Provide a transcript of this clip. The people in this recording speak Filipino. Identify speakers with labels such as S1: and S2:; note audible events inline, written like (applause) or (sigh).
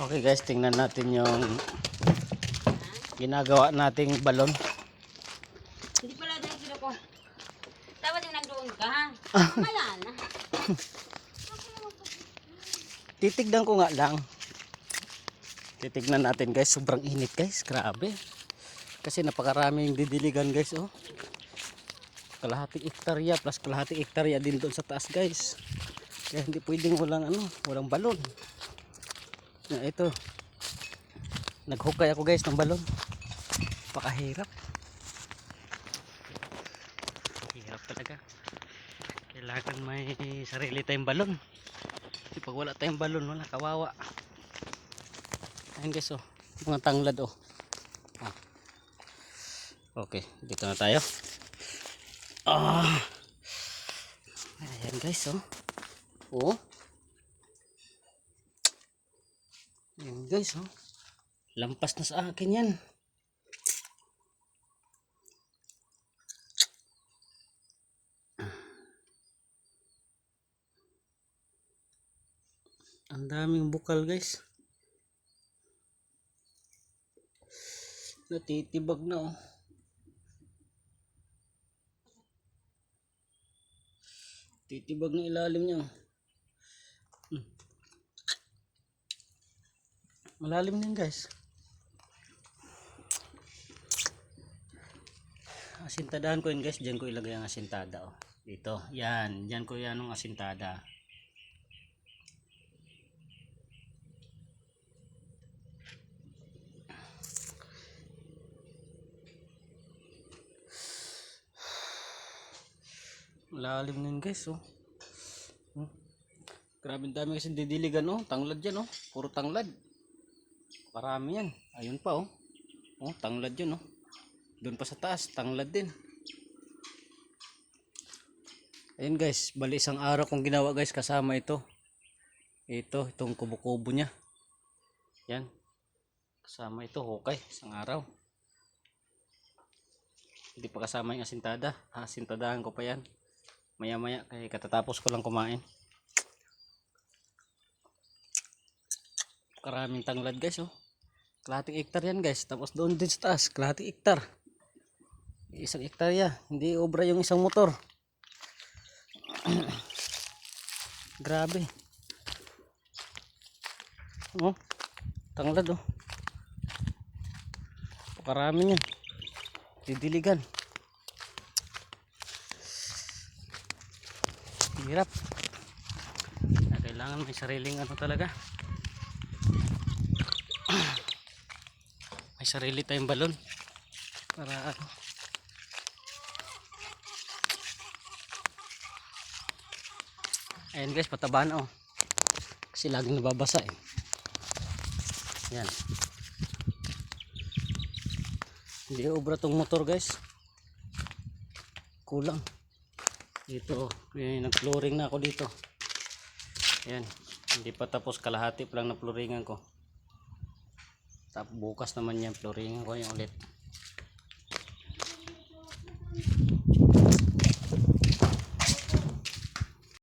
S1: Okay guys, tingnan natin yung ginagawa nating balon.
S2: Hindi pala dahil sila ko. Dapat yung nagdoon ka, ha? (laughs) Wala na.
S1: Titignan ko nga lang. Titignan natin guys, sobrang init guys, grabe. Kasi napakaraming didiligan guys, oh. Kalahating ektarya plus kalahating ektarya din doon sa taas guys. Kaya hindi pwedeng walang ano, walang balon. Na ito. Naghukay ako guys ng balon. Pakahirap. Hirap talaga. Kailangan may sarili tayong balon. Kasi pag wala tayong balon, wala kawawa. Ayan guys, oh. Mga tanglad, oh. Ah. Okay, dito na tayo. Ah. Ayan guys, oh. Oh. Ayan guys, oh. Lampas na sa akin yan. Ang daming bukal guys. Natitibag na oh. Titibag na ilalim niya. oh. Hmm. Malalim din guys. Asintadahan ko yun guys. Diyan ko ilagay ang asintada. Oh. Dito. Yan. Diyan ko yan ang asintada. Malalim yun guys, oh. Hmm. Grabe dami kasi didiligan, oh. Tanglad yan, oh. Puro tanglad. Parami yan. Ayun pa, oh. Oh, tanglad yun, oh. Doon pa sa taas, tanglad din. Ayun guys, bali isang araw kong ginawa guys kasama ito. Ito, itong kubo-kubo niya. Yan. Kasama ito, hukay, isang araw. Hindi pa kasama yung asintada. Asintadahan ko pa yan maya maya kaya katatapos ko lang kumain karaming tanglad guys oh. Kalahating hektar yan guys. Tapos doon din sa taas kalahating hektar isang hektarya hindi obra yung isang motor. (clears throat) Grabe. Oh tanglad oh. Karami yan didiligan. Hirap. Kailangan may sariling ano talaga may sarili tayong balon. Para ano. Ayan guys pataba oh. Kasi laging nababasa eh. Yan hindi obra tong motor guys. Kulang. Dito eh, nag-flooring na ako dito. Yan hindi pa tapos. Kalahati pa lang na flooringan ko tapos bukas naman yan flooringan ko yung ulit